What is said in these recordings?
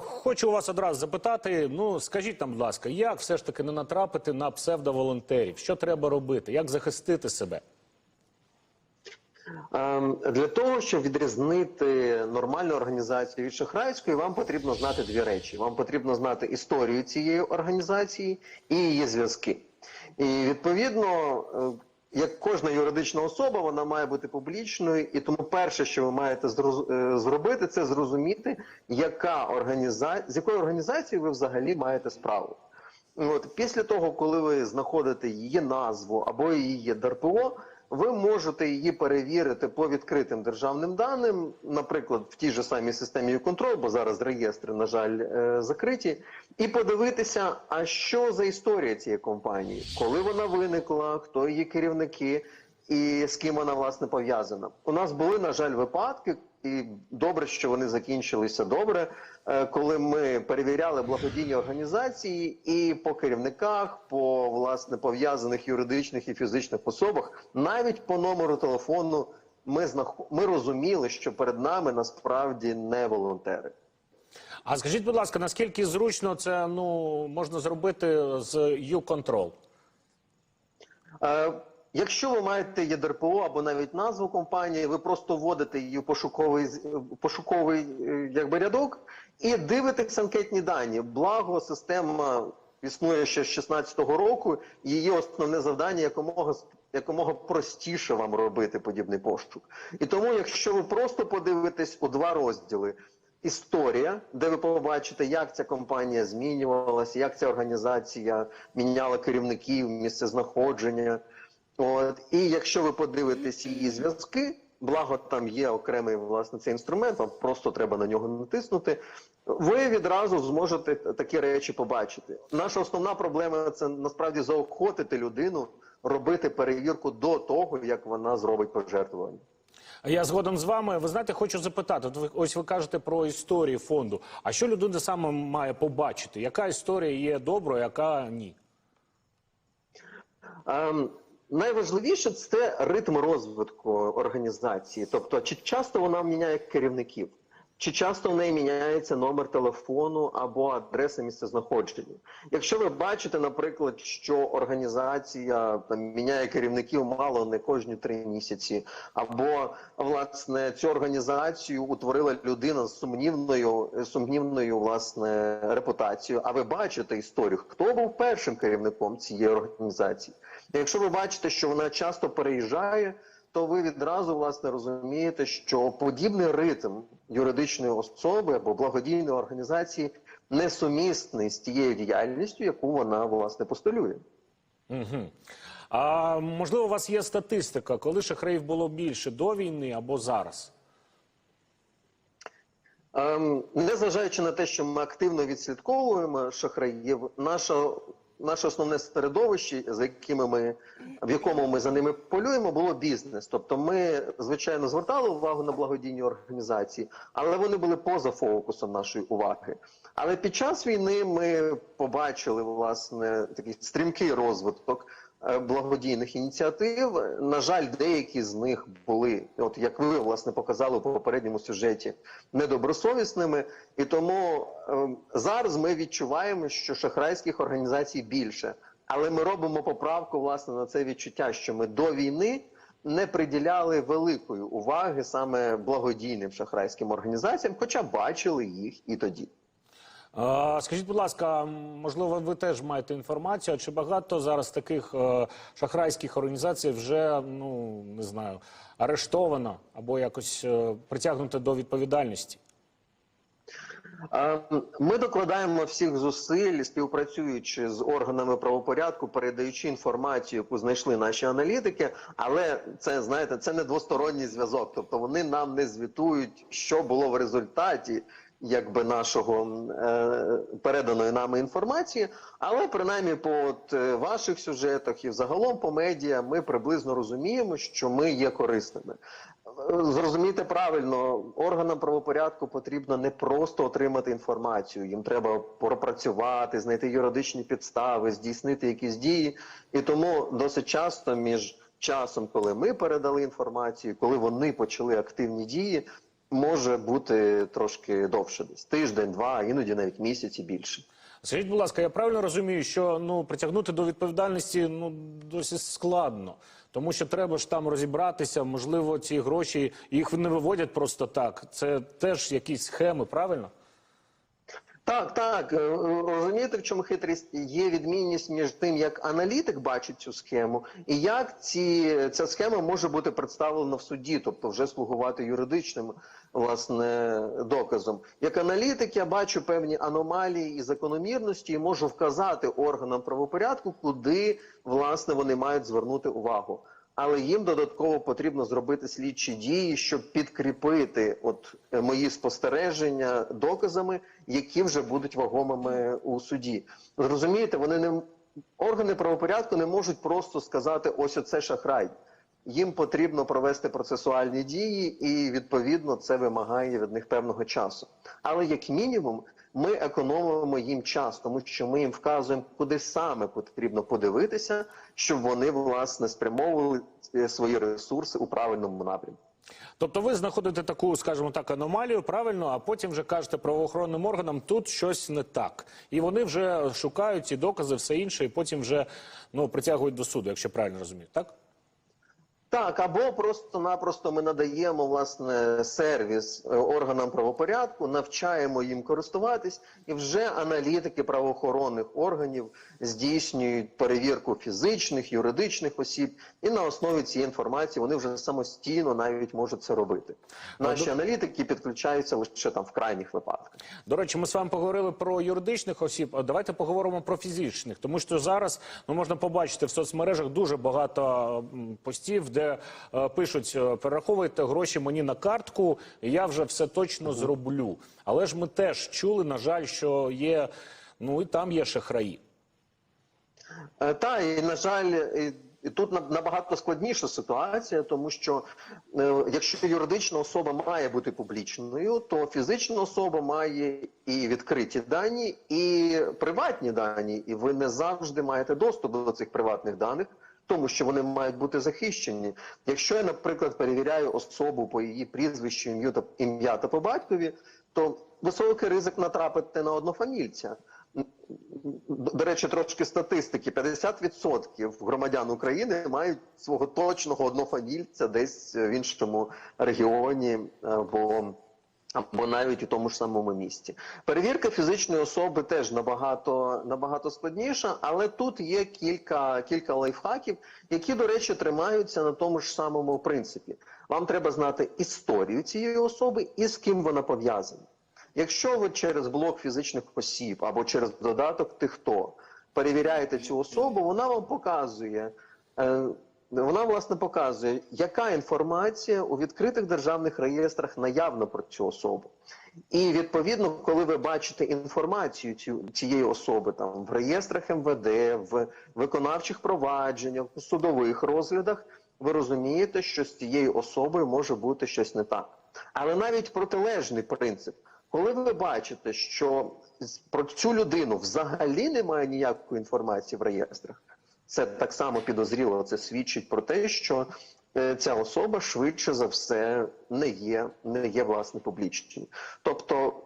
Хочу вас одразу запитати. Ну скажіть нам, будь ласка, як все ж таки не натрапити на псевдоволонтерів? Що треба робити? Як захистити себе? Ем, Для того, щоб відрізнити нормальну організацію від шахрайської, вам потрібно знати дві речі: вам потрібно знати історію цієї організації і її зв'язки. І відповідно, е, як кожна юридична особа, вона має бути публічною, і тому перше, що ви маєте е, зробити, це зрозуміти, яка організація з якою організацією ви взагалі маєте справу. От після того, коли ви знаходите її назву або її ДРПО, ви можете її перевірити по відкритим державним даним, наприклад, в тій же самій системі контроль, бо зараз реєстри, на жаль, е, закриті, і подивитися, а що за історія цієї компанії, коли вона виникла, хто її керівники і з ким вона власне пов'язана. У нас були, на жаль, випадки, і добре, що вони закінчилися добре, е, коли ми перевіряли благодійні організації і по керівниках, по власне пов'язаних юридичних і фізичних особах, навіть по номеру телефону, ми знах... ми розуміли, що перед нами насправді не волонтери. А скажіть, будь ласка, наскільки зручно це ну можна зробити з U-Control? Е, Якщо ви маєте ЄДРПО або навіть назву компанії, ви просто вводите її в пошуковий, пошуковий е, якби, рядок і дивитесь анкетні дані. Благо, система існує ще з 16-го року, її основне завдання якомога якомога простіше вам робити подібний пошук. І тому, якщо ви просто подивитесь у два розділи. Історія, де ви побачите, як ця компанія змінювалася, як ця організація міняла керівників, місце знаходження. От і якщо ви подивитесь її зв'язки, благо там є окремий власне цей інструмент, вам просто треба на нього натиснути. Ви відразу зможете такі речі побачити. Наша основна проблема це насправді заохотити людину робити перевірку до того, як вона зробить пожертвування. Я згодом з вами. Ви знаєте, хочу запитати. Ось ви кажете про історію фонду. А що людина саме має побачити? Яка історія є доброю, яка ні? Ем, найважливіше це ритм розвитку організації. Тобто, чи часто вона міняє керівників, чи часто в неї міняється номер телефону або адреса місцезнаходження. Якщо ви бачите, наприклад, що організація там міняє керівників мало не кожні три місяці, або власне цю організацію утворила людина з сумнівною, сумнівною власне репутацією. А ви бачите історію, хто був першим керівником цієї організації? Якщо ви бачите, що вона часто переїжджає, то ви відразу власне розумієте, що подібний ритм юридичної особи або благодійної організації несумісний з тією діяльністю, яку вона власне постулює. Угу. А можливо, у вас є статистика, коли шахраїв було більше до війни або зараз? Ем, незважаючи на те, що ми активно відслідковуємо шахраїв, наша, наше основне середовище, з якими ми в якому ми за ними полюємо, було бізнес. Тобто, ми звичайно звертали увагу на благодійні організації, але вони були поза фокусом нашої уваги. Але під час війни ми побачили власне такий стрімкий розвиток благодійних ініціатив. На жаль, деякі з них були, от як ви власне показали у попередньому сюжеті, недобросовісними. І тому е, зараз ми відчуваємо, що шахрайських організацій більше. Але ми робимо поправку власне на це відчуття, що ми до війни не приділяли великої уваги саме благодійним шахрайським організаціям, хоча бачили їх і тоді. Скажіть, будь ласка, можливо, ви теж маєте інформацію, чи багато зараз таких е, шахрайських організацій вже ну не знаю, арештовано або якось е, притягнуто до відповідальності? Ми докладаємо всіх зусиль, співпрацюючи з органами правопорядку, передаючи інформацію, яку знайшли наші аналітики. Але це знаєте, це не двосторонній зв'язок. Тобто вони нам не звітують, що було в результаті. Якби нашого е, переданої нами інформації, але принаймні по от, е, ваших сюжетах і взагалом по медіа ми приблизно розуміємо, що ми є корисними. Е, Зрозумійте правильно, органам правопорядку потрібно не просто отримати інформацію, їм треба пропрацювати, знайти юридичні підстави, здійснити якісь дії. І тому досить часто між часом, коли ми передали інформацію, коли вони почали активні дії, може бути трошки довше, десь тиждень, два, іноді навіть місяць і більше. Скажіть, будь ласка, я правильно розумію, що ну притягнути до відповідальності ну досі складно, тому що треба ж там розібратися. Можливо, ці гроші їх не виводять просто так. Це теж якісь схеми, правильно? Так, так. е, е, Розумієте, в чому хитрість? Є відмінність між тим, як аналітик бачить цю схему, і як ці, ця схема може бути представлена в суді, тобто вже слугувати юридичним власне доказом. Як аналітик я бачу певні аномалії і закономірності і можу вказати органам правопорядку, куди власне вони мають звернути увагу. Але їм додатково потрібно зробити слідчі дії, щоб підкріпити от е, мої спостереження доказами, які вже будуть вагомими у суді. Зрозумієте, вони не органи правопорядку не можуть просто сказати: ось оце шахрай. Їм потрібно провести процесуальні дії, і відповідно це вимагає від них певного часу. Але як мінімум, ми економимо їм час, тому що ми їм вказуємо, куди саме потрібно подивитися, щоб вони власне спрямовували е, свої ресурси у правильному напрямку. Тобто ви знаходите таку, скажімо так, аномалію, правильно, а потім вже кажете правоохоронним органам, тут щось не так. І вони вже шукають ці докази, все інше, і потім вже ну, притягують до суду, якщо правильно розумію, так? Так, або просто-напросто ми надаємо власне сервіс е, органам правопорядку, навчаємо їм користуватись, і вже аналітики правоохоронних органів здійснюють перевірку фізичних, юридичних осіб, і на основі цієї інформації вони вже самостійно навіть можуть це робити. Наші аналітики підключаються лише там в крайніх випадках. До речі, ми з вами поговорили про юридичних осіб. а Давайте поговоримо про фізичних, тому що зараз ну, можна побачити в соцмережах дуже багато постів, де е, пишуть: е, перераховуйте гроші мені на картку, і я вже все точно зроблю. Але ж ми теж чули, на жаль, що є ну і там є шахраї. Е, Та і на жаль, і, і тут набагато складніша ситуація, тому що е, якщо юридична особа має бути публічною, то фізична особа має і відкриті дані, і приватні дані, і ви не завжди маєте доступ до цих приватних даних. Тому що вони мають бути захищені. Якщо я, наприклад, перевіряю особу по її прізвищу, ім'ю та ім'я та по батькові, то високий ризик натрапити на однофамільця. До речі, трошки статистики: 50% громадян України мають свого точного однофамільця десь в іншому регіоні або, або навіть у тому ж самому місті. Перевірка фізичної особи теж набагато набагато складніша, але тут є кілька, кілька лайфхаків, які, до речі, тримаються на тому ж самому принципі. Вам треба знати історію цієї особи і з ким вона пов'язана. Якщо ви через блок фізичних осіб або через додаток ти хто перевіряєте цю особу, вона вам показує. Вона власне показує, яка інформація у відкритих державних реєстрах наявна про цю особу. І відповідно, коли ви бачите інформацію цієї особи там в реєстрах МВД, в виконавчих провадженнях, у судових розглядах, ви розумієте, що з цією особою може бути щось не так. Але навіть протилежний принцип. Коли ви бачите, що про цю людину взагалі немає ніякої інформації в реєстрах, це так само підозріло. Це свідчить про те, що е, ця особа швидше за все не є, не є власне публічною. Тобто,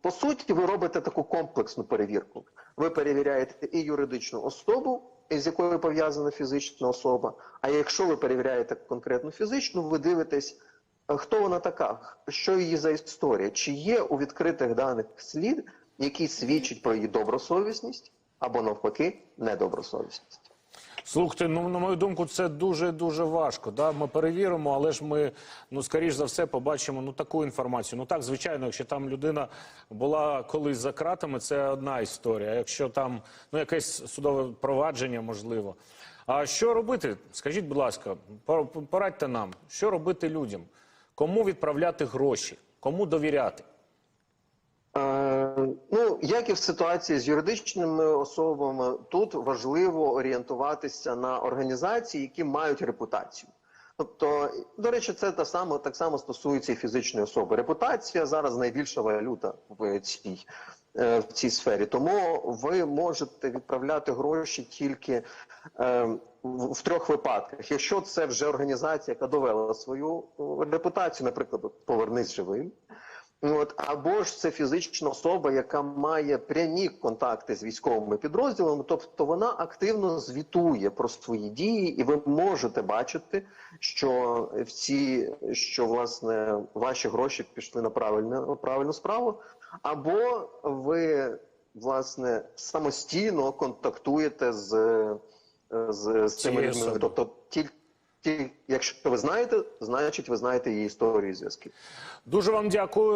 по суті, ви робите таку комплексну перевірку. Ви перевіряєте і юридичну особу, з якою пов'язана фізична особа. А якщо ви перевіряєте конкретну фізичну, ви дивитесь. Хто вона така? Що її за історія? Чи є у відкритих даних слід, який свідчить про її добросовісність або навпаки недобросовісність? Слухайте, ну на мою думку, це дуже дуже важко. Да? Ми перевіримо, але ж ми ну скоріш за все побачимо ну таку інформацію. Ну так, звичайно, якщо там людина була колись за кратами, це одна історія. Якщо там ну якесь судове провадження, можливо. А що робити? Скажіть, будь ласка, порадьте нам, що робити людям, кому відправляти гроші, кому довіряти? Ну, як і в ситуації з юридичними особами, тут важливо орієнтуватися на організації, які мають репутацію. Тобто, до речі, це та само так само стосується і фізичної особи. Репутація зараз найбільша валюта в цій, е, в цій сфері. Тому ви можете відправляти гроші тільки е, в, в трьох випадках. Якщо це вже організація, яка довела свою е, репутацію, наприклад, повернись живим. От, або ж це фізична особа, яка має прямі контакти з військовими підрозділами, тобто вона активно звітує про свої дії, і ви можете бачити, що всі, що власне ваші гроші пішли на правильну, правильну справу, або ви власне самостійно контактуєте з, з, з цими людьми. Тобто, тільки якщо ви знаєте, значить ви знаєте її історію і зв'язки. Дуже вам дякую.